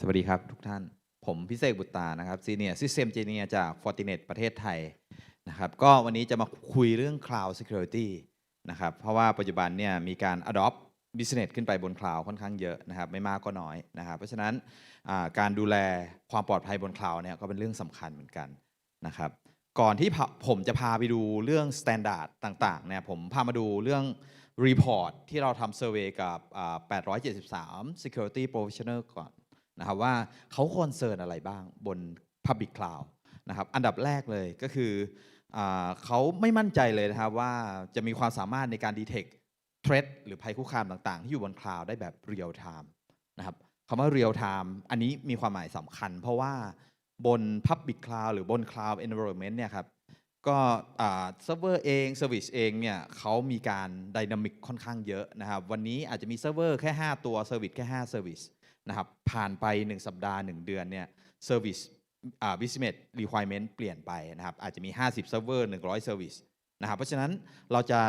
สวัสดีครับทุกท่าน ผมพิเศษบุตตานะครับ Senior System Engineer จาก Fortinet ประเทศไทยนะครับก็วันนี้จะมาคุยเรื่อง Cloud Security นะครับเพราะว่าปัจจุบันเนี่ยมีการ adopt business ขึ้นไปบน Cloud ค่อนข้างเยอะนะครับไม่มากก็น้อยนะครับเพราะฉะนั้นการดูแลความปลอดภัยบน Cloud เนี่ยก็เป็นเรื่องสำคัญเหมือนกันนะครับก่อนที่ผมจะพาไปดูเรื่อง Standard ต่างๆเนี่ยผมพามาดูเรื่อง Report ที่เราทำ Survey กับอ่า873 Security Professional ก่อน นะครับว่าเขาคอนเซิร์นอะไรบ้างบน Public Cloud นะครับอันดับแรกเลยก็คืออเขาไม่มั่นใจเลยนะครับว่าจะมีความสามารถในการ detect threat หรือภัยคุกคามต่างๆ ที่อยู่บน Cloud ได้แบบ real time นะครับคำว่า real time อันนี้มีความหมายสำคัญ เพราะว่าบน Public Cloud หรือบน Cloud Environment เนี่ยครับก็เซิร์ฟเวอร์เองเซอร์วิสเองเนี่ยเขามีการดินามิกค่อนข้างเยอะนะครับวันนี้อาจจะมีเซิร์ฟเวอร์แค่ 5 ตัวเซอร์วิสแค่5เซอร์วิส นะครับผ่านไป 1 สัปดาห์ 1 เดือนเนี่ย Service อ่า Business Requirement เปลี่ยนไปนะครับอาจจะมี 50 Server 100 Service นะครับเพราะฉะนั้นเราจะ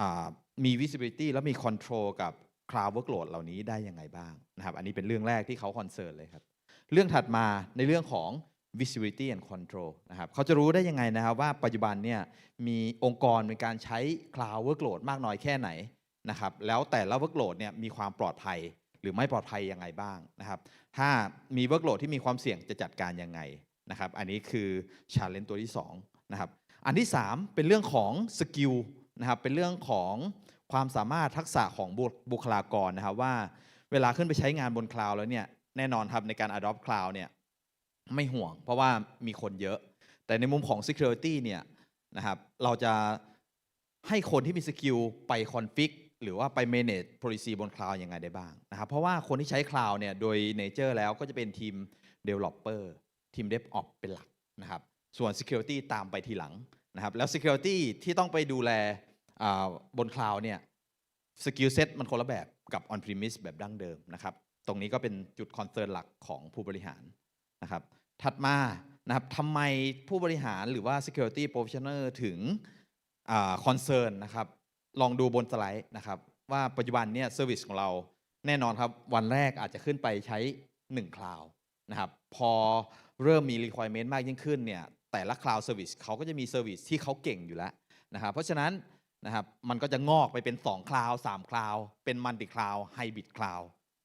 อ่ามี Visibility และมี Control กับ Cloud Workload เหล่านี้ได้ยังไงบ้างนะครับอันนี้เป็นเรื่องแรกที่เขาคอนเซิร์นเลยครับ เรื่องถัดมาในเรื่องของ visibility and control นะครับเขาจะรู้ได้ยังไงนะครับว่าปัจจุบันเนี่ยมีองค์กรในการใช้ cloud workload มากน้อยแค่ไหนนะครับแล้วแต่ละ workload เนี่ยมีความปลอดภัย รือไม่ปลอดภัยยังไงบ้างนะครับ ถ้ามี workload ที่มีความเสี่ยงจะจัดการยังไงนะครับ อันนี้คือ challenge ตัวที่2นะครับ อันที่ 3 เป็นเรื่องของสกิลนะครับ เป็นเรื่องของความสามารถทักษะของบุบคลากรนะครับว่าเวลาขึ้นไปใช้งานบนคลาวด์แล้วเนี่ยแน่นอนครับในการ adopt cloud เนี่ยไม่ห่วง เพราะว่ามีคนเยอะ แต่ในมุมของ security เนี่ยนะครับเราจะให้คนที่มีสกิลไป config หรือว่าไป manage policy บน cloud ยังไงได้บ้างนะครับเพราะว่าคนที่ใช้ cloud เนี่ยโดย nature แล้วก็จะเป็นทีม developer ทีม DevOps เป็นหลักนะครับส่วน security ตามไปทีหลังนะครับแล้ว security ที่ต้องไปดูแลบน cloud เนี่ยสกิลเซ็ตมันคนละแบบกับ on premise แบบดั้งเดิมนะครับตรงนี้ก็เป็นจุดคอนเซิร์นหลักของผู้บริหารนะครับถัดมานะครับทำไมผู้บริหารหรือว่า security professional ถึงคอนเซิร์นนะครับ ลองดูบนสไลด์นะครับว่าปัจจุบันเนี่ยเซอร์วิสของเราแน่นอนครับ วันแรกอาจจะขึ้นไปใช้1 cloud นะครับพอเริ่มมี requirement มากยิ่งขึ้นเนี่ยแต่ละ cloud service เขาก็จะมี service ที่เขาเก่งอยู่แล้วนะครับเพราะฉะนั้นนะครับมันก็จะงอกไปเป็น2คลาวด์3คลาวด์เป็นมัลติคลาวด์ไฮบริดคลาว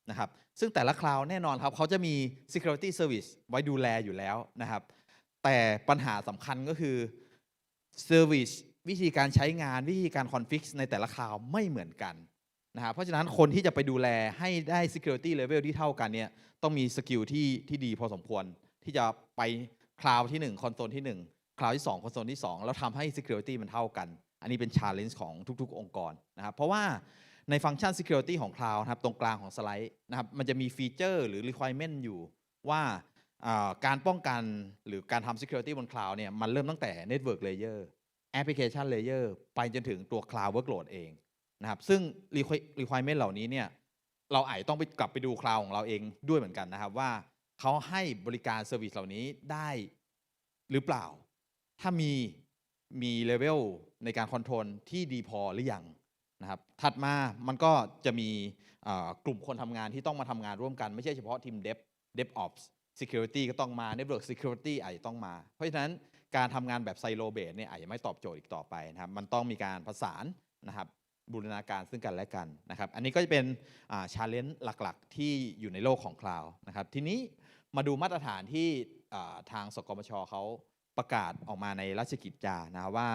นะครับซึ่งแต่ละคลาวด์แน่นอนครับเขาจะมี Security Service ไว้ดูแลอยู่แล้วนะครับแต่ปัญหาสำคัญก็คือ Service วิธีการใช้งานวิธีการคอนฟิกในแต่ละคลาวไม่เหมือนกันนะครับเพราะฉะนั้นคนที่จะไปดูแลให้ได้ Security Level ที่เท่ากันเนี่ยต้องมีสกิลที่ที่ดีพอสมควร ที่จะไปคลาวที่ 1 คอนโซลที่ 1 คลาวที่2คอนโซลที่ 2 แล้วทำให้ Security มันเท่ากัน อันนี้เป็น challenge ของทุก ๆ องค์กรนะครับเพราะว่าในฟังก์ชัน security ของ cloud นะครับตรงกลางของสไลด์นะครับมันจะมีฟีเจอร์หรือ requirement อยู่ว่าอ่าการป้องกันหรือการทำ security บน cloud เนี่ยมันเริ่มตั้งแต่ network layer application layer ไปจนถึงตัว cloud workload เองนะครับ ซึ่ง requi- requirement เหล่านี้เนี่ยเราอาจต้องไปกลับไปดู cloud ของเราเองด้วยเหมือนกันนะครับ ว่าเขาให้บริการ service เหล่านี้ได้หรือเปล่า ถ้ามีมีเลเวลในการคอนโทรลที่ดีพอหรือยังนะครับ ถัดมามันก็จะมีกลุ่มคนทำงานที่ต้องมาทำงานร่วมกัน ไม่ใช่เฉพาะทีม Dev DevOps Security ก็ต้องมา Network Security อาจจะต้องมา เพราะฉะนั้น การทำงานแบบไซโลเบสเนี่ยอาจจะไม่ตอบโจทย์อีกต่อไปนะครับมันต้องมีการประสานนะครับบูรณาการซึ่งกันและกันนะครับ อันนี้ก็จะเป็นชาเลนจ์หลักๆ ที่อยู่ในโลกของคลาวนะครับ ทีนี้มาดูมาตรฐานที่ทางสกมชเขาประกาศออกมาในราชกิจจานะครับว่า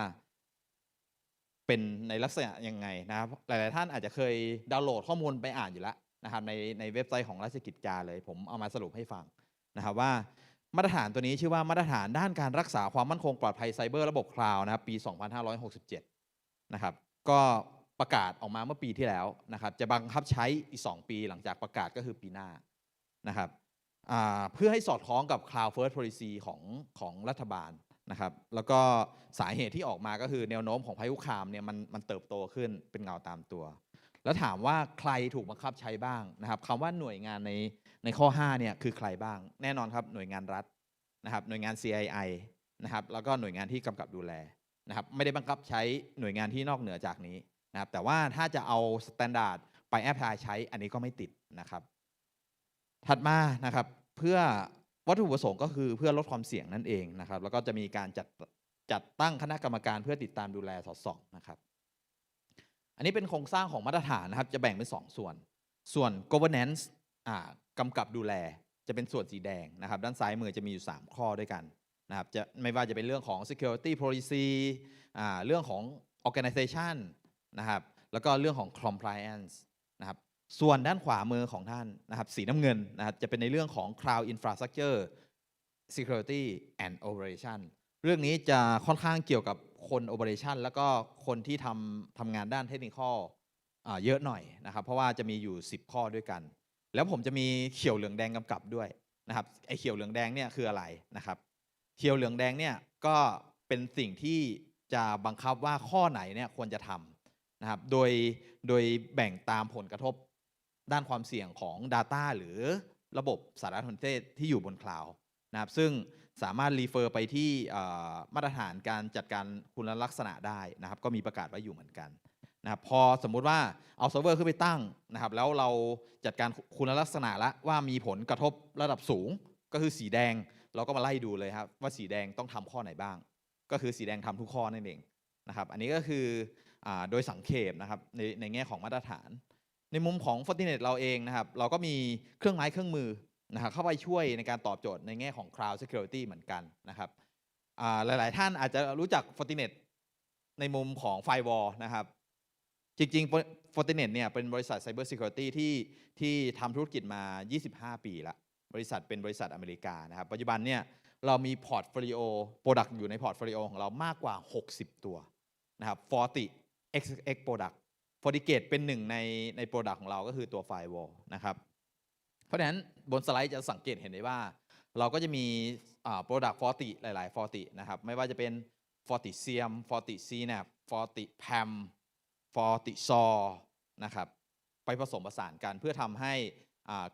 เป็นในลักษณะยังไงนะครับ หลายๆท่านอาจจะเคยดาวน์โหลดข้อมูลไปอ่านอยู่แล้วนะครับในในเว็บไซต์ของราชกิจจาเลย ผมเอามาสรุปให้ฟังนะครับว่า มาตรฐานตัวนี้ชื่อว่ามาตรฐานด้านการรักษาความมั่นคงปลอดภัยไซเบอร์ระบบคลาวด์นะครับปี 2567 นะครับ ก็ประกาศออกมาเมื่อปีที่แล้วนะครับ จะบังคับใช้อีก 2 ปีหลังจากประกาศก็คือปีหน้านะครับเพื่อให้สอดคล้องกับ Cloud First Policy ของของรัฐบาลนะครับ แล้วก็สาเหตุที่ออกมาก็คือแนวโน้มของภัยคุกคามเนี่ยมันมันเติบโตขึ้นเป็นเงาตามตัว แล้วถามว่าใครถูกบังคับใช้บ้างนะครับคำว่าหน่วยงานใน ในข้อ5เนี่ยคือใครบ้างแน่นอนครับหน่วยงานรัฐนะครับหน่วยงาน CII นะครับแล้วก็หน่วยงานที่กำกับดูแลนะครับไม่ได้บังคับใช้หน่วยงานที่นอกเหนือจากนี้นะครับแต่ว่าถ้าจะเอาสแตนดาร์ดไปแอพพลายใช้อันนี้ก็ไม่ติดนะครับ ถัดมานะครับเพื่อวัตถุประสงค์ก็คือเพื่อลดความเสี่ยงนั่นเองนะครับ แล้วก็จะมีการจัดจัดตั้งคณะกรรมการเพื่อติดตามดูแลสอดส่องนะครับ อันนี้เป็นโครงสร้างของมาตรฐานนะครับ จะแบ่งเป็น 2 ส่วน ส่วน governance กำกับดูแลจะเป็นส่วนสีแดงนะครับ ด้านซ้ายมือจะมีอยู่ 3 ข้อด้วยกันนะครับจะไม่ว่าจะเป็นเรื่องของ security policy เรื่องของ organization นะครับแล้วก็เรื่องของ compliance นะครับส่วนด้านขวามือของท่านนะครับสีน้ำเงินนะครับจะเป็นในเรื่องของ cloud infrastructure security and operation เรื่องนี้จะค่อนข้างเกี่ยวกับคน operation แล้วก็คนที่ทำทำงานด้านเทคนิคเยอะหน่อยนะครับ เพราะว่าจะมีอยู่ 10 ข้อด้วยกัน แล้วผมจะมีเขียวเหลืองแดงกำกับด้วยนะครับไอเขียวเหลืองแดงเนี่ยคืออะไรนะครับเขียวเหลืองแดงเนี่ยก็เป็นสิ่งที่จะบังคับว่าข้อไหนเนี่ยควรจะทำนะครับโดยโดยแบ่งตามผลกระทบด้านความเสี่ยงของ Data หรือระบบสารสนเทศที่อยู่บนคลาวด์นะครับซึ่งสามารถรีเฟอร์ไปที่มาตรฐานการจัดการคุณลักษณะได้นะครับ ก็มีประกาศไว้อยู่เหมือนกัน นะครับพอสมมุติว่าเอาเซิร์ฟเวอร์ขึ้นไปตั้งนะครับ แล้วเราจัดการคุณลักษณะละว่ามีผลกระทบระดับสูง ก็คือสีแดงเราก็มาไล่ดูเลยครับว่าสีแดงต้องทำข้อไหนบ้าง ก็คือสีแดงทำทุกข้อนั่นเองนะครับอันนี้ก็คืออโดยสังเขปนะครับในในแง่ของมาตรฐาน ในมุมของ Fortinet เราเองนะครับเราก็มีเครื่องไม้เครื่องมือนะครับเข้าไปช่วยในการตอบโจทย์ในแง่ของ Cloud Security เหมือนกันนะครับอ่าหลาย ๆ ท่านอาจจะรู้จัก Fortinet ในมุมของ Firewall นะครับ จริงๆ Fortinet เนี่ยเป็นบริษัท Cyber Security ที่ที่ทำธุรกิจมา 25 ปีละบริษัทเป็นบริษัทอเมริกานะครับปัจจุบันเนี่ยเรามีพอร์ตโฟลิโอโปรดักต์อยู่ในพอร์ตโฟลิโอของเรามากกว่า 60 ตัวนะครับ40 XX Product FortiGate เป็นหนึ่งในในโปรดักต์ของเราก็คือตัว Firewall นะครับเพราะฉะนั้นบนสไลด์จะสังเกตเห็นได้ว่า เราก็จะมีโปรดักต์40หลายๆ40นะครับไม่ว่าจะเป็น40 SIEM 40 CNAP 40 PAM 40 SOAR น ฟอติชอนะครับไปผสมผสานกันเพื่อทำให้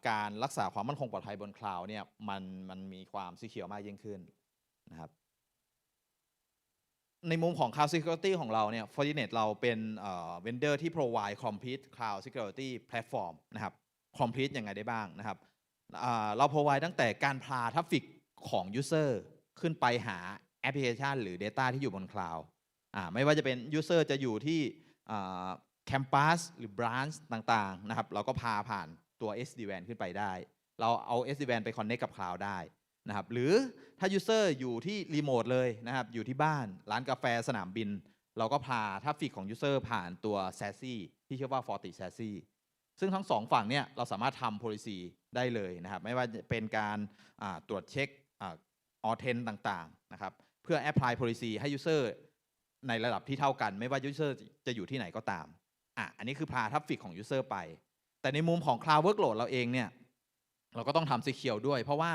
การรักษาความมั่นคงปลอดภัยบนคลาวเนี่ยมันมันมีความซีเคียวมากยิ่งขึ้นนะครับในมุมของ Cloud Security ของเราเนี่ย Fortinet เราเป็นเวน vendor ที่ provide complete Cloud Security Platform นะครับ complete ยังไงได้บ้างนะครับเรา provide ตั้งแต่การพาทัฟฟิกของ user ขึ้นไปหาแอปพลิเคชัน หรือ Data ที่อยู่บนคลาวไม่ว่าจะเป็น user จะอยู่ที่ แคมปัสหรือ branch ต่างๆนะครับเราก็พาผ่านตัว SD-WAN ขึ้นไปได้ เราเอา SD-WAN ไป connect กับ cloud ได้นะครับหรือถ้า user อยู่ที่รีโมทเลยนะครับอยู่ที่บ้านร้านกาแฟสนามบิน เราก็พาทัฟฟิกของ user ผ่านตัว SASE ที่ชื่อว่า Forti SASE ซึ่งทั้งสองฝั่งเนี่ยเราสามารถทำ policy ได้เลยนะครับ ไม่ว่าจะเป็นการตรวจเช็คออเทนต่างๆนะครับเพื่อ apply policy ให้ user ในระดับที่เท่ากัน ไม่ว่า user จะอยู่ที่ไหนก็ตามอะอันนี้คือพาทัฟฟิกของ user ไป แต่ในมุมของ cloud workload เราเองเนี่ยเราก็ต้องทำ secure ด้วย เพราะว่า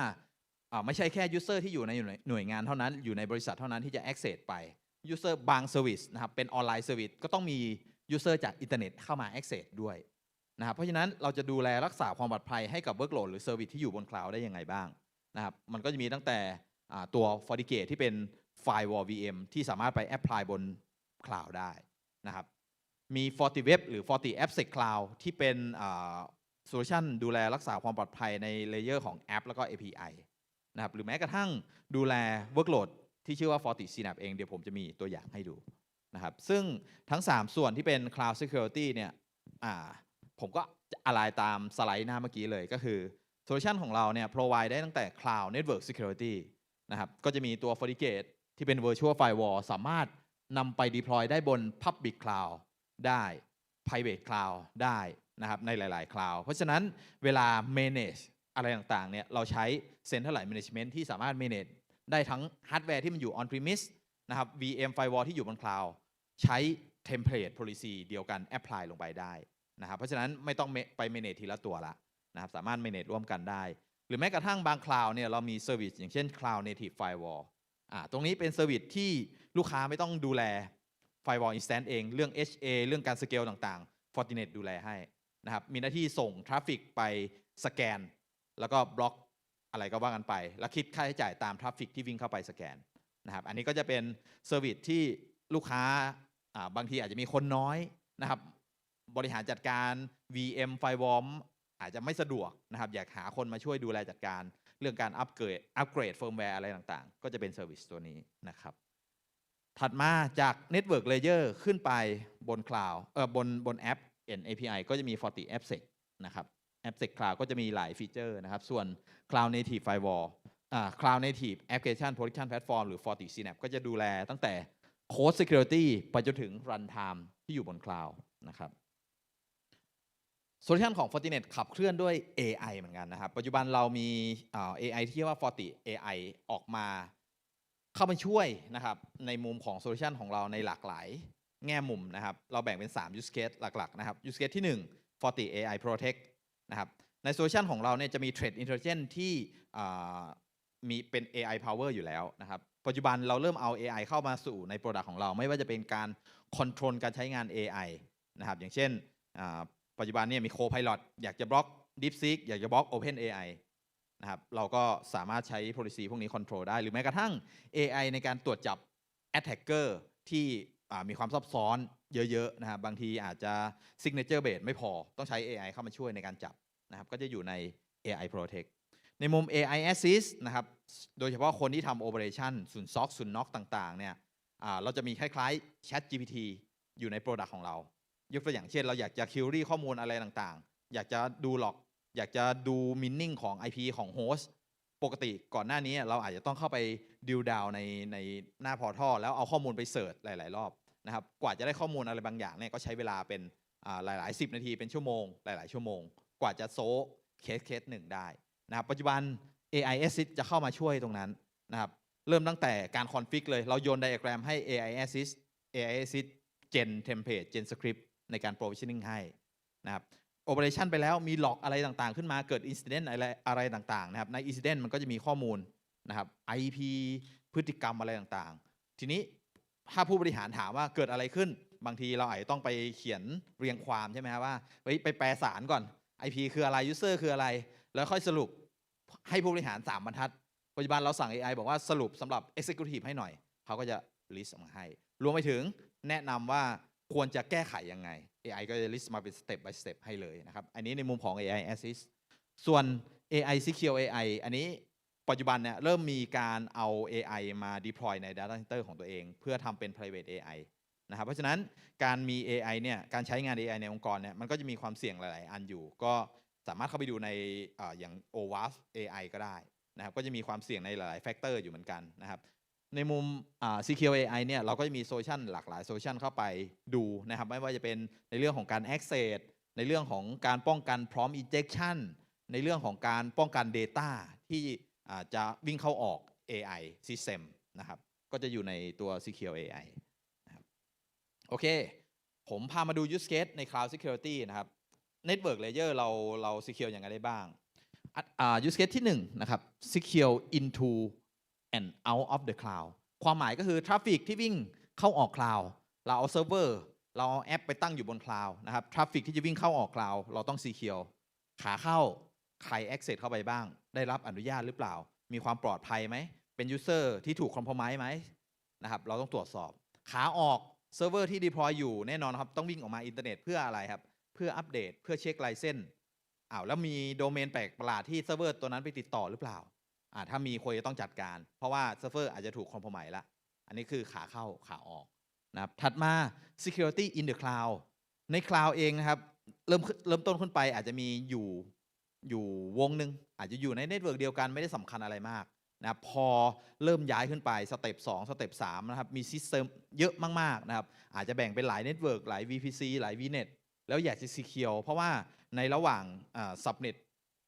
อ่าไม่ใช่แค่ user ที่อยู่ในหน่วยงานเท่านั้นอยู่ในบริษัทเท่านั้นที่จะ access ไป user บาง service นะครับเป็นออนไลน์ service ก็ต้องมี user จากอินเทอร์เน็ตเข้ามา access ด้วยนะครับเพราะฉะนั้นเราจะดูแลรักษาความปลอดภัยให้กับ workload หรือ service ที่อยู่บน cloud ได้ยังไงบ้างนะครับมันก็จะมีตั้งแต่ตัว FortiGate ที่เป็น firewall VM ที่สามารถไป apply บน cloud ได้นะครับ มี FortiWeb หรือ Forti AppSec Cloud ที่เป็นโซลูชันดูแลรักษาความปลอดภัยในเลเยอร์ของแอป แล้วก็ API นะครับหรือแม้กระทั่งดูแล workload ที่ชื่อว่า Forti Synapse เองเดี๋ยวผมจะมีตัวอย่างให้ดูนะครับ ซึ่งทั้ง 3 ส่วนที่เป็น Cloud Security เนี่ยผมก็อะไรตามสไลด์หน้าเมื่อกี้เลยก็คือโซลูชันของเราเนี่ย provide ได้ตั้งแต่ Cloud Network Security นะครับ ก็จะมีตัว FortiGate ที่เป็น Virtual Firewall สามารถนำไป deploy ได้บน Public Cloud ได้ private cloud ได้นะครับในหลาย ๆ cloud เพราะฉะนั้นเวลา manage อะไรต่าง ๆ เนี่ยเราใช้ centralized management ที่สามารถ manage ได้ทั้งฮาร์ดแวร์ที่มันอยู่ on premise นะครับ VM firewall ที่อยู่บน cloud ใช้ template policy เดียวกัน apply ลงไปได้นะครับเพราะฉะนั้นไม่ต้องไป manage ทีละตัวละนะครับสามารถ manage ร่วมกันได้ หรือแม้กระทั่งบาง cloud เนี่ยเรามี service อย่างเช่น cloud native firewall อ่า ตรงนี้เป็น service ที่ลูกค้าไม่ต้องดูแล Firewall Instance เอง เรื่อง HA เรื่องการสเกลต่างๆ Fortinet ดูแลให้นะครับ มีหน้าที่ส่งทราฟฟิกไปสแกน แล้วก็บล็อกอะไรก็ว่ากันไป แล้วคิดค่าใช้จ่ายตามทราฟฟิกที่วิ่งเข้าไปสแกนนะครับ อันนี้ก็จะเป็นเซอร์วิสที่ลูกค้าบางทีอาจจะมีคนน้อยนะครับ บริหารจัดการ VM Firewall อาจจะไม่สะดวกนะครับ อยากหาคนมาช่วยดูแลจัดการ เรื่องการอัปเกรดอัปเกรดเฟิร์มแวร์อะไรต่างๆ ก็จะเป็นเซอร์วิสตัวนี้นะครับ ถัดมาจาก Network Layer ขึ้นไปบน Cloud เออบนบนแอป N API ก็จะมี Forti AppSec นะครับ AppSec Cloud ก็จะมีหลายฟีเจอร์นะครับ ส่วน Cloud Native Firewall อ่า Cloud Native Application Protection Platform หรือ Forti CNAPP ก็จะดูแลตั้งแต่ Code Security ไปจนถึง Runtime ที่อยู่บน Cloud นะครับ โซลูชันของ Fortinet ขับเคลื่อนด้วย AI เหมือนกันนะครับ ปัจจุบันเรามีา AI ที่เรียกว่า Forti AI ออกมาเข้ามาช่วยนะครับในมุมของโซลูชันของเราในหลากหลายแง่มุมนะครับ เราแบ่งเป็น 3 use case หลัก ๆ นะครับ use case ที่ 1 Forti AI Protect นะครับในโซลูชันของเราเนี่ยจะมี Threat Intelligence ที่มีเป็น AI power อยู่แล้วนะครับ ปัจจุบันเราเริ่มเอา AI เข้ามาสู่ใน Product ของเรา ไม่ว่าจะเป็นการ control การใช้งาน AI นะครับ อย่างเช่น ปัจจุบันเนี่ยมี Copilot อยากจะบล็อก DeepSeek อยากจะบล็อก OpenAI นะครับเราก็สามารถใช้ policy พวกนี้ control ได้ หรือแม้กระทั่ง AI ในการตรวจจับ attacker ที่มีความซับซ้อนเยอะๆนะครับบางทีอาจจะ signature base ไม่พอต้องใช้ AI เข้ามาช่วยในการจับนะครับก็จะอยู่ใน AI Protect ในมุม AI Assist นะครับโดยเฉพาะคนที่ทำ operation ศูนย์ซอกศูนย์น็อกต่างๆเนี่ยเราจะมีคล้ายๆ Chat GPT อยู่ใน Product ของเรา ยกตัวอย่างเช่น เราอยากจะ query ข้อมูลอะไรต่างๆ อยากจะดูหลอก อยากจะดู meaning ของ IP ของโฮสต์ปกติก่อนหน้านี้เราอาจจะต้องเข้าไปดิวดาวในในหน้าพอร์ทัลแล้วเอาข้อมูลไปเสิร์ชหลาย ๆ รอบนะครับกว่าจะได้ข้อมูลอะไรบางอย่างเนี่ยก็ใช้เวลาเป็นอ่าหลายๆ10นาทีเป็นชั่วโมง หลาย ๆ ชั่วโมง กว่าจะโซเคสเคสหนึ่งได้นะครับปัจจุบัน AI Assist จะเข้ามาช่วยตรงนั้นนะครับเริ่มตั้งแต่การคอนฟิกเลย เราโยนไดอะแกรมให้ AI Assist AI Assist Gen Template Gen Script ในการ provisioning ให้นะครับโอเปอเรชันไปแล้วมีหลอกอะไรต่างๆ ขึ้นมาเกิดอินซิเดนอะไรอะไรต่างๆนะครับในอินซิเดนมันก็จะมีข้อมูลนะครับ IP พฤติกรรมอะไรต่างๆ ทีนี้ถ้าผู้บริหารถามว่าเกิดอะไรขึ้น บางทีเราอาจจะต้องไปเขียนเรียงความใช่ไหมครับว่าไปไปแปลสารก่อน IP คืออะไร User คืออะไร แล้วค่อยสรุปให้ผู้บริหาร 3 บรรทัด ปัจจุบันเราสั่ง AI บอกว่าสรุปสำหรับ Executive ให้หน่อย เขาก็จะ list ออกมาให้ รวมไปถึงแนะนำว่า ควรจะแก้ไขยังไง AI ก็จะ list มาเป็น step by step ให้เลยนะครับ อันนี้ในมุมของ AI Assist ส่วน AI Secure AI อันนี้ปัจจุบันเนี่ยเริ่มมีการเอา AI มา deploy ใน data center ของตัวเอง เพื่อทำเป็น private AI นะครับ เพราะฉะนั้นการมี AI เนี่ย การใช้งาน AI ในองค์กรเนี่ย มันก็จะมีความเสี่ยงหลาย ๆ อันอยู่ ก็สามารถเข้าไปดูในออย่าง OWASP AI ก็ได้นะครับ ก็จะมีความเสี่ยงในหลาย ๆ แฟกเตอร์อยู่เหมือนกันนะครับ ในมุมอ่า Secure AI เนี่ยเราก็จะมีโซลูชันหลากหลายโซลูชันเข้าไปดูนะครับไม่ว่าจะเป็นในเรื่องของการ access ในเรื่องของการป้องกันพร้อม injection ในเรื่องของการป้องกัน Data ที่จะวิ่งเข้าออก AI system นะครับก็จะอยู่ในตัว Secure AI นะครับโอเค ผมพามาดู use case ใน Cloud Security นะครับ Network Layer เราเรา secure อย่างไรได้บ้างอ่า use case ที่หนึ่งนะครับ secure into and out of the cloud ความหมายก็คือทราฟฟิกที่วิ่งเข้าออกคลาวเราเอาเซิร์ฟเวอร์เราเอาแอปไปตั้งอยู่บนคลาวนะครับทราฟฟิกที่จะวิ่งเข้าออกคลาวเราต้อง secure ขาเข้าใคร access เข้าไปบ้าง ได้รับอนุญาตหรือเปล่า มีความปลอดภัยไหม เป็น user ที่ถูก compromise ไหมนะครับ เราต้องตรวจสอบ ขาออกเซิร์ฟเวอร์ที่ deploy อยู่แน่นอนครับ ต้องวิ่งออกมาอินเทอร์เน็ตเพื่ออะไรครับ เพื่ออัปเดต เพื่อเช็คไลเซนอ้าวแล้วมีโดเมนแปลกประหลาดที่เซิร์ฟเวอร์ตัวนั้นไปติดต่อหรือเปล่า อ่าถ้ามีควรจะต้องจัดการ เพราะว่าเซิร์ฟเวอร์อาจจะถูกคอมโพไมละ อันนี้คือขาเข้าขาออกนะครับ ถัดมา security in the cloud ใน cloud เองนะครับ เริ่มเริ่มต้นขึ้นไปอาจจะมีอยู่อยู่วงหนึ่งอาจจะอยู่ในเน็ตเวิร์กเดียวกันไม่ได้สำคัญอะไรมากนะครับพอเริ่มย้ายขึ้นไปสเต็ป2สเต็ป3นะครับมีซิสเต็มเยอะมากๆนะครับอาจจะแบ่งเป็นหลายเน็ตเวิร์กหลาย VPC หลาย VNet แล้วอยากจะ secure เพราะว่าในระหว่างอ่า subnet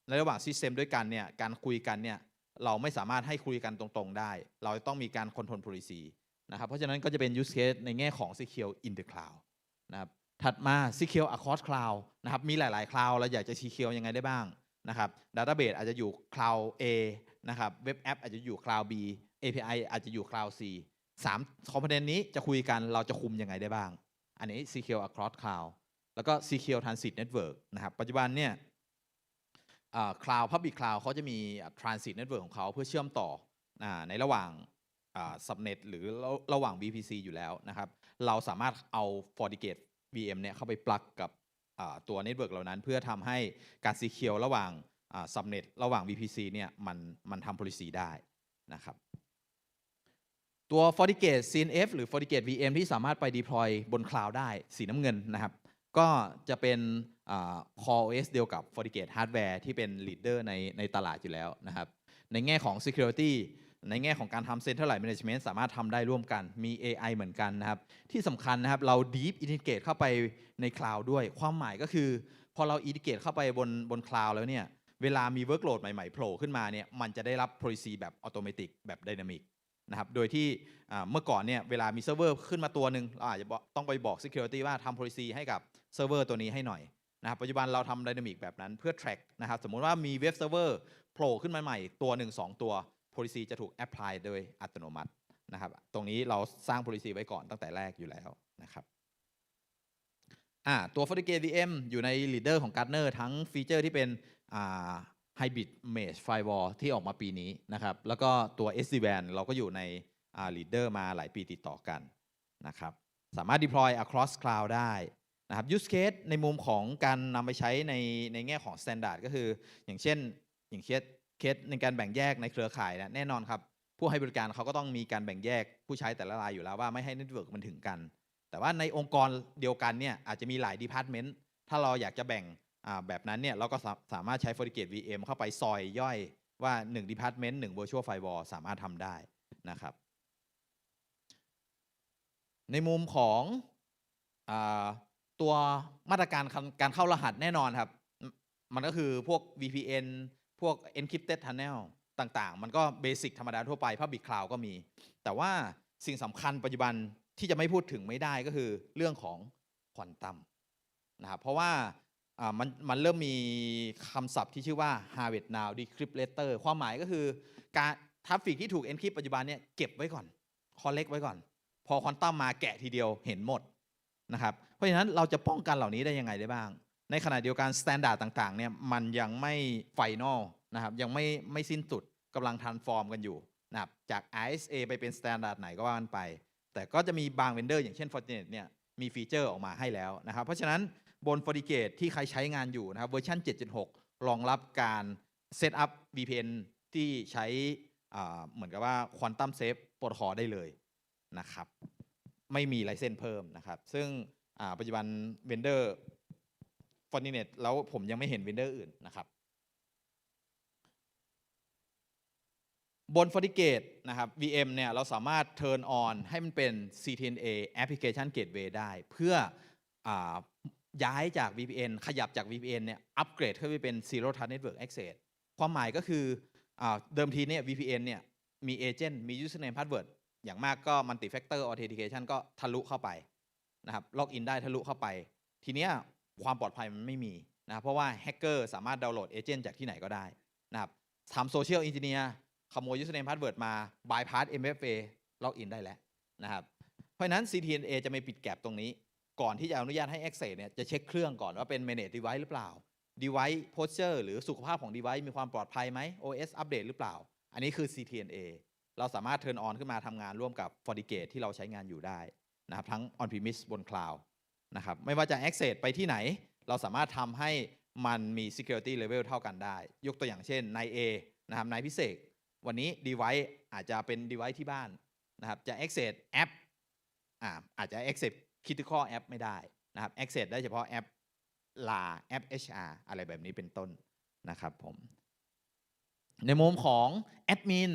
ในระหว่างซิสเต็มด้วยกันเนี่ยการคุยกันเนี่ย เราไม่สามารถให้คุยกันตรงๆได้ เราต้องมีการ control policy นะครับ เพราะฉะนั้นก็จะเป็น use case ในแง่ของ secure in the cloud นะครับถัดมา secure across cloud นะครับมีหลายๆ cloud เราอยากจะ secure ยังไงได้บ้างนะครับ database อาจจะอยู่ cloud A นะครับ web app อาจจะอยู่ cloud B API อาจจะอยู่ cloud C สาม component นี้จะคุยกันเราจะคุมยังไงได้บ้าง อันนี้ secure across cloud แล้วก็ secure transit network นะครับปัจจุบันเนี่ย คลาวด์พับบิคลาวด์เขาจะมี transit network ของเขาเพื่อเชื่อมต่อในระหว่างซับเน็ตหรือระระหว่าง VPC อยู่แล้วนะครับ เราสามารถเอา FortiGate VM เนี่ยเข้าไปปลักกับตัวเน็ตเวิร์กเหล่านั้น เพื่อทำให้การ secure ระหว่างอ่า subnet ระหว่าง VPC เนี่ยมันมันทำ policy ได้นะครับ ตัว FortiGate CNF หรือ FortiGate VM ที่สามารถไป deploy บนคลาวด์ได้สีน้ำเงินนะครับ ก็จะเป็นอ่า Core OS เดียวกับ FortiGate Hardware ที่เป็น leader ในในตลาดอยู่แล้วนะครับ ในแง่ของ security ในแง่ของการทำ centralized management สามารถทำได้ร่วมกัน มี AI เหมือนกันนะครับ ที่สำคัญนะครับ เรา deep integrate เข้าไปในคลาวด์ด้วย ความหมายก็คือ พอเรา integrate เข้าไปบนบนคลาวด์แล้วเนี่ย เวลามี workload ใหม่ๆโผล่ขึ้นมาเนี่ย มันจะได้รับ policy แบบ automatic แบบ dynamic นะครับ โดยที่เมื่อก่อนเนี่ย เวลามีเซิร์ฟเวอร์ขึ้นมาตัวหนึ่งเราอาจจะต้องไปบอก security ว่าทำ policy ให้กับ เซิร์ฟเวอร์ตัวนี้ให้หน่อยนะครับปัจจุบันเราทำ dynamic แบบนั้นเพื่อ track นะครับสมมุติว่ามีเว็บเซิร์ฟเวอร์โผล่ขึ้นมาใหม่ตัวหนึ่งสองตัว policy จะถูก apply โดยอัตโนมัตินะครับตรงนี้เราสร้าง policy ไว้ก่อนตั้งแต่แรกอยู่แล้วนะครับอ่าตัว FortiGate VM อยู่ใน leader ของ Gartner ทั้งฟีเจอร์ที่เป็นอ่า Hybrid Mesh Firewall ที่ออกมาปีนี้นะครับแล้วก็ตัว SD-WAN เราก็อยู่ในอ่า leader มาหลายปีติดต่อกันนะครับสามารถ deploy across cloud ได้ นะครับ use case ในมุมของการนำไปใช้ในในแง่ของ standard ก็คือ อย่างเช่นอย่างเคสเคสในการแบ่งแยกในเครือข่ายนะแน่นอนครับ ผู้ให้บริการเขาก็ต้องมีการแบ่งแยกผู้ใช้แต่ละรายอยู่แล้วว่าไม่ให้เน็ตเวิร์กมันถึงกัน แต่ว่าในองค์กรเดียวกันเนี่ยอาจจะมีหลายดีพาร์ตเมนต์ถ้าเราอยากจะแบ่งแบบนั้นเนี่ยเราก็สามารถใช้ FortiGate VM เข้าไปซอยย่อยว่า1 Department 1 Virtual Firewall สามารถทำได้นะครับ ในมุมของ ตัวมาตรการการเข้ารหัสแน่นอนครับ มันก็คือพวก VPN พวก encrypted tunnel ต่างๆ มันก็เบสิกธรรมดาทั่วไป Public Cloud ก็มี แต่ว่าสิ่งสำคัญปัจจุบันที่จะไม่พูดถึงไม่ได้ก็คือเรื่องของควอนตัมนะครับเพราะว่ามันมันเริ่มมีคำศัพท์ที่ชื่อว่า Harvard Now Decrypt Letter ความหมายก็คือ การทราฟฟิกที่ถูก encrypt ปัจจุบันเนี่ยเก็บไว้ก่อน collect ไว้ก่อน พอควอนตัมมาแกะทีเดียวเห็นหมดนะครับ เพราะฉะนั้นเราจะป้องกันเหล่านี้ได้ยังไงได้บ้าง ในขณะเดียวกันสแตนดาร์ดต่างๆเนี่ยมันยังไม่ไฟนอลนะครับยังไม่ไม่สิ้นสุดกำลังทันฟอร์มกันอยู่นะครับจาก ISA ไปเป็นสแตนดาร์ดไหนก็ว่ากันไป แต่ก็จะมีบางเวนเดอร์อย่างเช่น Fortinet เนี่ยมีฟีเจอร์ออกมาให้แล้วนะครับ เพราะฉะนั้นบน FortiGate ที่ใครใช้งานอยู่นะครับเวอร์ชัน7.6 รองรับการเซตอัพ VPN ที่ใช้เหมือนกับว่า Quantum Safe Protocol ได้เลยนะครับ ไม่มีไลเซนส์เพิ่มนะครับ ซึ่ง ปัจจุบันเวนเดอร์ Fortinet แล้วผมยังไม่เห็นเวนเดอร์อื่นนะครับ บน FortiGate นะครับ VM เนี่ยเราสามารถ turn on ให้มันเป็น CTNA Application Gateway ได้ เพื่ออย้ายจาก VPN ขยับจาก VPN เนี่ยอัปเกรดขึ้นไปเป็น Zero Trust Network Access ความหมายก็คืออเดิมทีเนี่ย VPN เนี่ยมีเอเจนต์มี username password อย่างมากก็ multi factor authentication ก็ทะลุเข้าไป นะครับล็อกอินได้ทะลุเข้าไป ทีเนี้ยความปลอดภัยมันไม่มีนะครับเพราะว่าแฮกเกอร์สามารถดาวน์โหลดเอเจนต์จากที่ไหนก็ได้นะครับทำโซเชียลอินจิเนียร์ขโมย username password มา bypass MFA ล็อกอินได้แล้วนะครับเพราะฉะนั้น CTNA จะไม่ปิดแกลบตรงนี้ ก่อนที่จะอนุญาตให้ access เนี่ยจะเช็คเครื่องก่อนว่าเป็น manage device หรือเปล่า device posture หรือสุขภาพของ device มีความปลอดภัยไหม OS อัปเดตหรือเปล่า อันนี้คือ CTNA เราสามารถ turn on ขึ้นมาทำงานร่วมกับ FortiGate ที่เราใช้งานอยู่ได้ นะครับทั้ง on premise บน cloud นะครับไม่ว่าจะ access ไปที่ไหน เราสามารถทำให้มันมี security level เท่ากันได้ ยกตัวอย่างเช่นนาย A นะครับนายพิเศษ วันนี้ device อาจจะเป็น device ที่บ้านนะครับจะ access แอปอ่าอาจจะ access critical app ไม่ได้นะครับ access ได้เฉพาะแอปลาแอป HR อะไรแบบนี้เป็นต้นนะครับผมในมุมของแอดมิน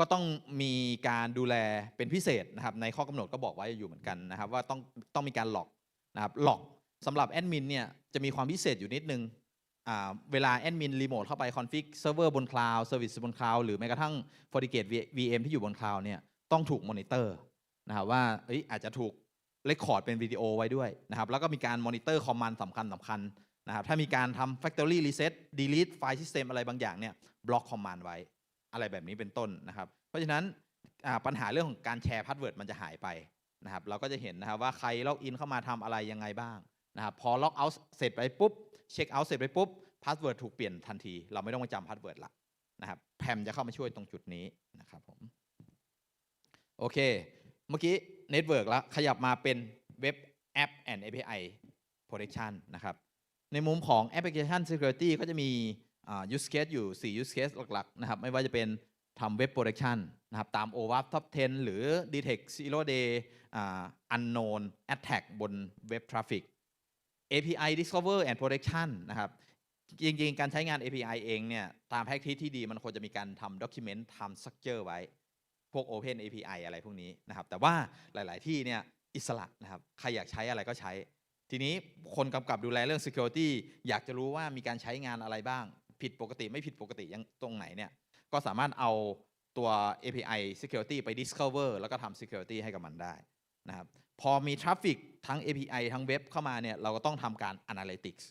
ก็ต้องมีการดูแลเป็นพิเศษนะครับในข้อกำหนดก็บอกไว้อยู่เหมือนกันนะครับ ว่าต้องต้องมีการหลอกนะครับหลอกสำหรับแอดมินเนี่ยจะมีความพิเศษอยู่นิดนึงอ่าเวลาแอดมินรีโมทเข้าไปคอนฟิกเซิร์ฟเวอร์บนคลาวด์เซอร์วิสบนคลาวด์หรือแม้กระทั่ง FortiGate VM ที่อยู่บนคลาวด์เนี่ยต้องถูกมอนิเตอร์นะครับว่าเอ้ยอาจจะถูกเรคคอร์ดเป็นวิดีโอไว้ด้วยนะครับแล้วก็มีการมอนิเตอร์คอมมานด์สำคัญสำคัญนะครับถ้ามีการทำ factory reset delete ไฟล์ system อะไรบางอย่างเนี่ยบล็อกคอมมานด์ไว้ อะไรแบบนี้เป็นต้นนะครับ เพราะฉะนั้นปัญหาเรื่องของการแชร์พาสเวิร์ดมันจะหายไปนะครับ เราก็จะเห็นนะครับว่าใครล็อกอินเข้ามาทำอะไรยังไงบ้างนะครับ พอล็อกเอาท์เสร็จไปปุ๊บเช็คเอาท์เสร็จไปปุ๊บพาสเวิร์ดถูกเปลี่ยนทันที เราไม่ต้องมาจำพาสเวิร์ดละนะครับแพมจะเข้ามาช่วยตรงจุดนี้นะครับผมโอเค เมื่อกี้เน็ตเวิร์กแล้วขยับมาเป็นเว็บแอป and API protection นะครับ ในมุมของ Application Security ก็จะมี use case อยู่ 4 use case หลักๆนะครับไม่ว่าจะเป็นทำ Web Protection นะครับตาม OWASP Top 10 หรือ Detect Zero Day อ Unknown Attack บน Web Traffic API Discover and Protection นะครับจริงๆ การใช้งาน API เองเนี่ยตามแพ็กที่ที่ดีมันควรจะมีการทำ document ทำ structure ไว้ พวก Open API อะไรพวกนี้นะครับแต่ว่าหลาย ๆ ที่เนี่ยอิสระนะครับใครอยากใช้อะไรก็ใช้ ทีนี้คนกำกับดูแลเรื่อง Security อยากจะรู้ว่ามีการใช้งานอะไรบ้าง ผิดปกติไม่ผิดปกติยังตรงไหนเนี่ยก็สามารถเอาตัว API Security ไป Discover แล้วก็ทำ Security ให้กับมันได้นะครับพอมี Traffic ทั้ง API ทั้งเว็บเข้ามาเนี่ยเราก็ต้องทำการ Analytics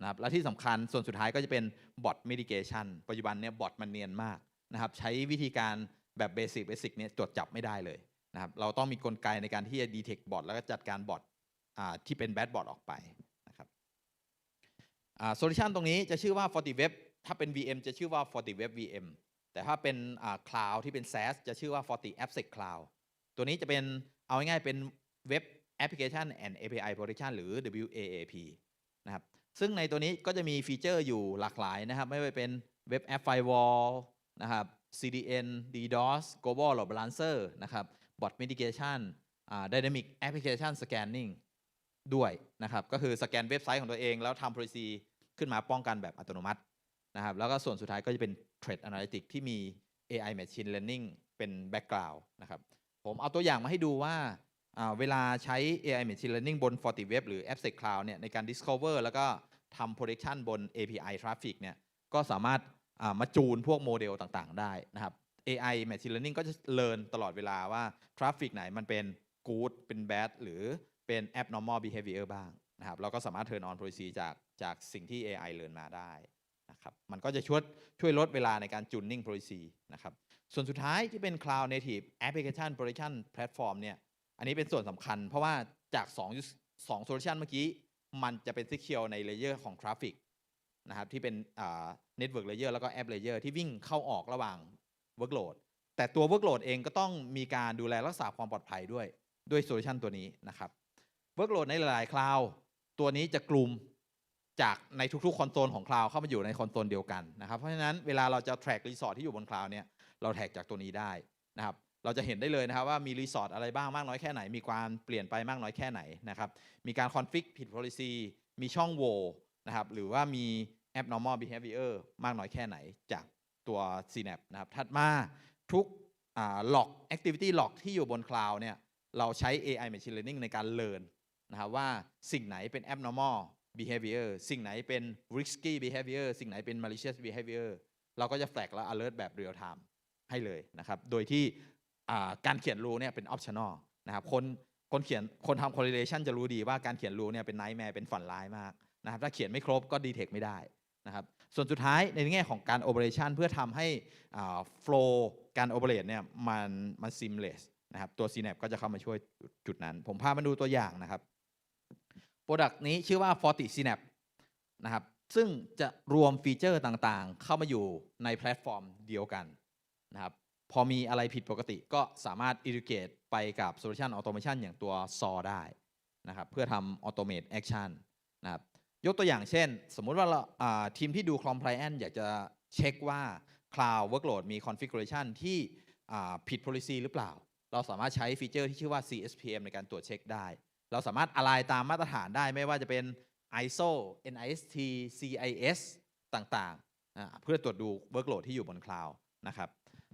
นะครับและที่สำคัญส่วนสุดท้ายก็จะเป็น Bot Mitigation ปัจจุบันเนี่ย Bot มันเนียนมากนะครับใช้วิธีการแบบเบสิกเบสิกเนี่ยตรวจจับไม่ได้เลยนะครับเราต้องมีกลไกในการที่จะ detect bot แล้วก็จัดการ bot อ่าที่เป็น bad bot ออกไปนะครับโซลูชันตรงนี้จะชื่อว่า FortiWeb ถ้าเป็น VM จะชื่อว่า FortiWeb VM แต่ถ้าเป็นอ่า Cloud ที่เป็น SaaS จะชื่อว่า Forti AppSec Cloud ตัวนี้จะเป็นเอาง่ายๆเป็น Web Application and API Protection หรือ WAAP นะครับซึ่งในตัวนี้ก็จะมีฟีเจอร์อยู่หลากหลายนะครับ ไม่ว่าเป็น Web App Firewall นะครับ CDN DDoS Global Load Balancer นะครับ Bot Mitigation Dynamic Application Scanning ด้วยนะครับ ก็คือสแกนเว็บไซต์ของตัวเองแล้วทำ policy ขึ้นมาป้องกันแบบอัตโนมัติ นะครับแล้วก็ส่วนสุดท้ายก็จะเป็น Threat Analytics ที่มี AI Machine Learning เป็น background นะครับผมเอาตัวอย่างมาให้ดูว่าเวลาใช้ AI Machine Learning บน FortiWeb หรือ AppSec Cloud เนี่ยในการ discover แล้วก็ทำ protection บน API traffic เนี่ยก็สามารถมาจูนพวกโมเดลต่างๆ ได้นะครับ AI Machine Learning ก็จะ learn ตลอดเวลาว่า traffic ไหนมันเป็น good เป็น bad หรือเป็น abnormal behavior บ้างนะครับเราก็สามารถ turn on policy จากจากสิ่งที่ AI learn มาได้ ครับมันก็จะช่วยช่วยลดเวลาในการ tuning policy นะครับส่วนสุดท้ายที่เป็น Cloud Native Application Protection Platform เนี่ยอันนี้เป็นส่วนสำคัญ เพราะว่าจาก2 2 solution เมื่อกี้มันจะเป็น secure ใน layer ของ traffic นะครับที่เป็นอ่า network layer แล้วก็ app layer ที่วิ่งเข้าออกระหว่าง workload แต่ตัว workload เองก็ต้องมีการดูแลรักษาความปลอดภัยด้วยด้วยโซลูชันตัวนี้นะครับ workload ในหลายๆคลาวตัวนี้จะกลุ่ม จากในทุกๆคอนโซลของคลาวเข้ามาอยู่ในคอนโซลเดียวกันนะครับ เพราะฉะนั้นเวลาเราจะ track รีสอร์ทที่อยู่บนคลาวเนี่ยเราแท็กจากตัวนี้ได้นะครับเราจะเห็นได้เลยนะครับว่ามีรีสอร์ทอะไรบ้างมากน้อยแค่ไหน มีการเปลี่ยนไปมากน้อยแค่ไหนนะครับมีการคอนฟิกผิด policy มีช่องโหว่นะครับหรือว่ามี abnormal behavior มากน้อยแค่ไหนจากตัว CNAP นะครับถัดมาทุกอ่า log activity log ที่อยู่บนคลาวเนี่ยเราใช้ AI machine learning ในการ learn นะครับว่าสิ่งไหนเป็น abnormal behavior สิ่งไหนเป็น risky behavior สิ่งไหนเป็น malicious behavior เราก็จะ flag และ alert แบบ real time ให้เลยนะครับ โดยที่การเขียน rule เนี่ยเป็น optional นะครับคนคนเขียนคนทำ correlation จะรู้ดีว่าการเขียน rule เนี่ยเป็น nightmare เป็นฝันร้ายมากนะครับถ้าเขียนไม่ครบก็ detect ไม่ได้นะครับส่วนสุดท้ายในแง่ของการ operation เพื่อทำให้ flow การ operate เนี่ยมันมัน seamless นะครับตัว CNAP ก็จะเข้ามาช่วยจุดนั้น ผมพามาดูตัวอย่างนะครับ Product นี้ชื่อว่า Forti Synap นะครับ ซึ่งจะรวมฟีเจอร์ต่างๆ เข้ามาอยู่ในแพลตฟอร์มเดียวกันนะครับ พอมีอะไรผิดปกติก็สามารถ educate ไปกับ Solution Automation อย่างตัว SAW ได้นะครับ เพื่อทำ Automate Action นะครับ ยกตัวอย่างเช่น สมมุติว่าเราทีมที่ดู compliance อยากจะเช็คว่า cloud workload มี configuration ที่ผิด policy หรือเปล่า เราสามารถใช้ฟีเจอร์ที่ชื่อว่า CSPM ในการตรวจเช็คได้ เราสามารถ align ตามมาตรฐานได้ไม่ว่าจะเป็น ISO NIST CIS ต่างๆ เพื่อตรวจดู workload ที่อยู่บน cloud นะครับ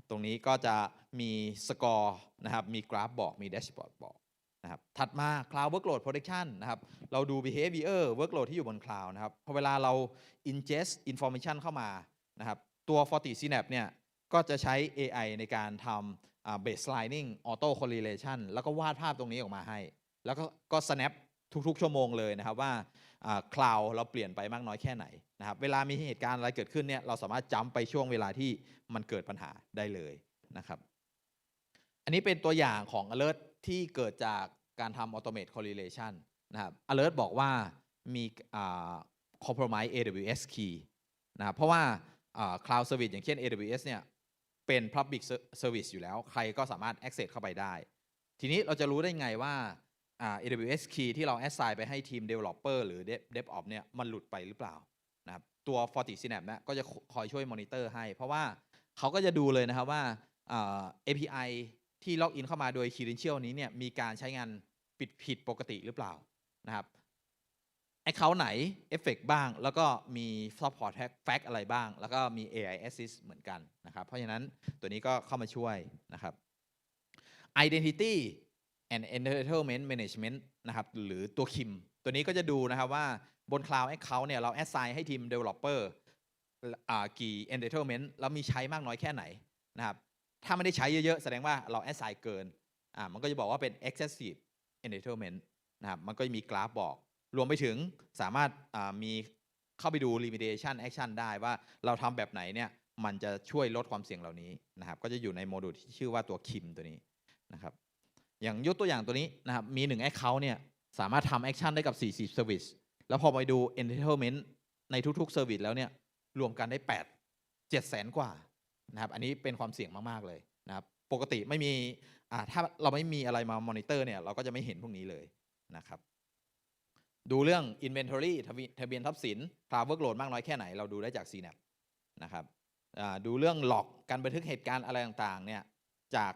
ตรงนี้ก็จะมีสกอร์นะครับ มีกราฟบอกมีแดชบอร์ดบอกนะครับ ถัดมา Cloud Workload Protection นะครับ เราดู behavior workload ที่อยู่บน Cloud นะครับ พอเวลาเรา ingest information เข้ามานะครับ ตัว Forti Synapse เนี่ย ก็จะใช้ AI ในการทำ baselining auto correlation แล้วก็วาดภาพตรงนี้ออกมาให้ แล้วก็ก็ snap ทุกๆ ชั่วโมงเลยนะครับว่าคลาวเราเปลี่ยนไปมากน้อยแค่ไหนนะครับเวลามีเหตุการณ์อะไรเกิดขึ้นเนี่ยเราสามารถจำไปช่วงเวลาที่มันเกิดปัญหาได้เลยนะครับ อันนี้เป็นตัวอย่างของ alert ที่เกิดจากการทำ automate correlation นะครับ alert บอกว่ามีอ่า compromise AWS key นะครับเพราะว่าอ่า cloud service อย่างเช่น AWS เนี่ยเป็น public service อยู่แล้ว ใครก็สามารถ access เข้าไปได้ ทีนี้เราจะรู้ได้ไงว่า AWS Key ที่เรา assign ไปให้ทีม Developer หรือ Dev- DevOps เนี่ยมันหลุดไปหรือเปล่านะครับตัว Forti Synapse เนี่ยก็จะคอยช่วยมอนิเตอร์ให้ เพราะว่าเขาก็จะดูเลยนะครับว่า API ที่ล็อกอินเข้ามาโดย Credential นี้เนี่ยมีการใช้งานปิดผิดปกติหรือเปล่านะครับ Account ไหนเอฟเฟกบ้าง แล้วก็มี Support Fact อะไรบ้าง แล้วก็มี AI Assist เหมือนกันนะครับ เพราะฉะนั้นตัวนี้ก็เข้ามาช่วยนะครับ Identity and Entitlement Management นะครับหรือตัว KIM ตัวนี้ก็จะดูนะครับว่าบน Cloud Account เนี่ยเรา assign ให้ทีม Developer อ่ากี่ Entitlement แล้วมีใช้มากน้อยแค่ไหนนะครับถ้าไม่ได้ใช้เยอะๆ แสดงว่าเรา assign เกินอ่ามันก็จะบอกว่าเป็น excessive entitlement นะครับมันก็จะมีกราฟบอก รวมไปถึงสามารถมีเข้าไปดู limitation action ได้ว่าเราทำแบบไหนเนี่ยมันจะช่วยลดความเสี่ยงเหล่านี้นะครับก็จะอยู่ในโมดูลที่ชื่อว่าตัว KIM ตัวนี้นะครับ อย่างยกตัวอย่างตัวนี้นะครับ มี1 account เนี่ยสามารถทำ action ได้กับ 40 service แล้วพอไปดู entitlement ในทุกๆ service แล้วเนี่ย รวมกันได้ 8 7แสนกว่านะครับ อันนี้เป็นความเสี่ยงมาก ๆ เลยนะครับ ปกติไม่มีถ้าเราไม่มีอะไรมามอนิเตอร์เนี่ยเราก็จะไม่เห็นพวกนี้เลยนะครับ ดูเรื่อง inventory ทะเบียนทะเบียนทรัพย์สิน cloud workload มากน้อยแค่ไหนเราดูได้จาก CNAP นะครับดูเรื่องหลอกการบันทึกเหตุการณ์อะไรต่างๆเนี่ย จาก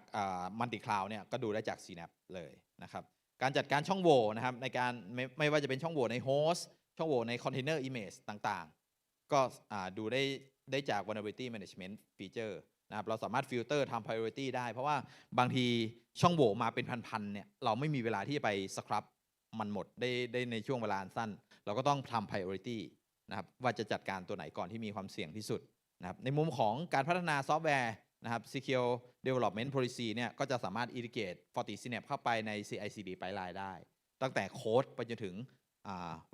มัลติคลาวเนี่ยก็ดูได้จาก CNAP เลยนะครับ การจัดการช่องโหว่นะครับในการไม่ไม่ว่าจะเป็นช่องโหว่ในโฮสต์ช่องโหว่ใน container image ต่างๆ ก็ดูได้ได้จาก vulnerability management feature นะครับเราสามารถฟิลเตอร์ทำ priority ได้ เพราะว่าบางทีช่องโหว่มาเป็นพันๆเนี่ยเราไม่มีเวลาที่จะไปสครับมันหมดได้ได้ในช่วงเวลาสั้น เราก็ต้องทำ priority นะครับว่าจะจัดการตัวไหนก่อนที่มีความเสี่ยงที่สุดนะครับในมุมของการพัฒนาซอฟต์แวร์ นะครับ secure development policy เนี่ยก็จะสามารถ integrate Forti Synapse เข้าไปใน CI/CD pipeline ได้ ตั้งแต่โค้ดไปจนถึง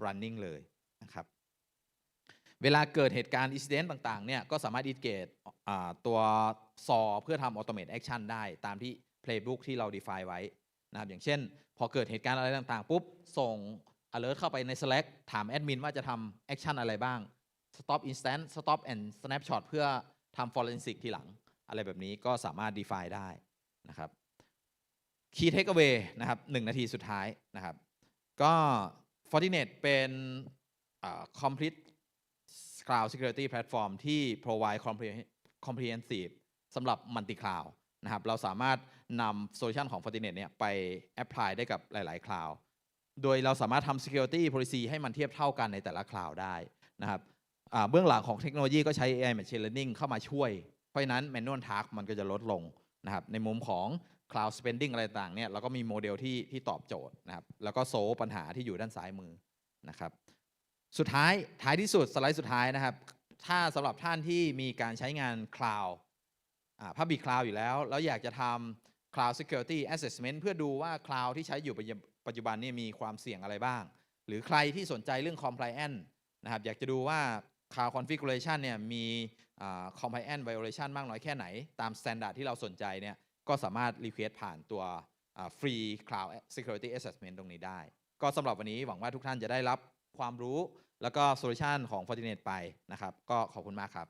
running เลยนะครับ เวลาเกิดเหตุการณ์ incident ต่างๆ เนี่ยก็สามารถ integrate ตัว SAW เพื่อทำ automate action ได้ตามที่ playbook ที่เรา define ไว้นะครับอย่างเช่น พอเกิดเหตุการณ์อะไรต่างๆ ปุ๊บ ส่ง alert เข้าไปใน Slack ถามแอดมินว่าจะทำ action อะไรบ้าง stop instant stop and snapshot เพื่อทำ forensic ทีหลัง อะไรแบบนี้ก็สามารถ define ได้นะครับ key takeaway นะครับหนึ่งนาทีสุดท้ายนะครับ ก็ Fortinet เป็น complete cloud security platform ที่ provide comprehensive สำหรับ multi cloud นะครับ เราสามารถนำโซลูชันของ Fortinet เนี่ยไป apply ได้กับหลาย ๆ cloud โดยเราสามารถทำ security policy ให้มันเทียบเท่ากันในแต่ละ cloud ได้นะครับเบื้องหลังของเทคโนโลยีก็ใช้ AI machine learning เข้ามาช่วย เพราะฉะนั้น manual task มันก็จะลดลงนะครับในมุมของ cloud spending อะไรต่างเนี่ยเราก็มีโมเดลที่ที่ตอบโจทย์นะครับแล้วก็โซลปัญหาที่อยู่ด้านซ้ายมือนะครับสุดท้ายท้ายที่สุดสไลด์สุดท้ายนะครับ ถ้าสำหรับท่านที่มีการใช้งาน cloud อ่า public cloud อยู่แล้ว แล้วอยากจะทำ cloud security assessment เพื่อดูว่า cloud ที่ใช้อยู่ปัจจุบันนี่มีความเสี่ยงอะไรบ้าง หรือใครที่สนใจเรื่อง compliance นะครับอยากจะดูว่า cloud configuration เนี่ยมี compliance violation มากน้อยแค่ไหน ตาม standard ที่เราสนใจเนี่ยก็สามารถ request ผ่านตัวอ่า free cloud security assessment ตรงนี้ได้ ก็สำหรับวันนี้หวังว่าทุกท่านจะได้รับความรู้ แล้วก็โซลูชันของ Fortinet ไปนะครับ ก็ขอบคุณมากครับ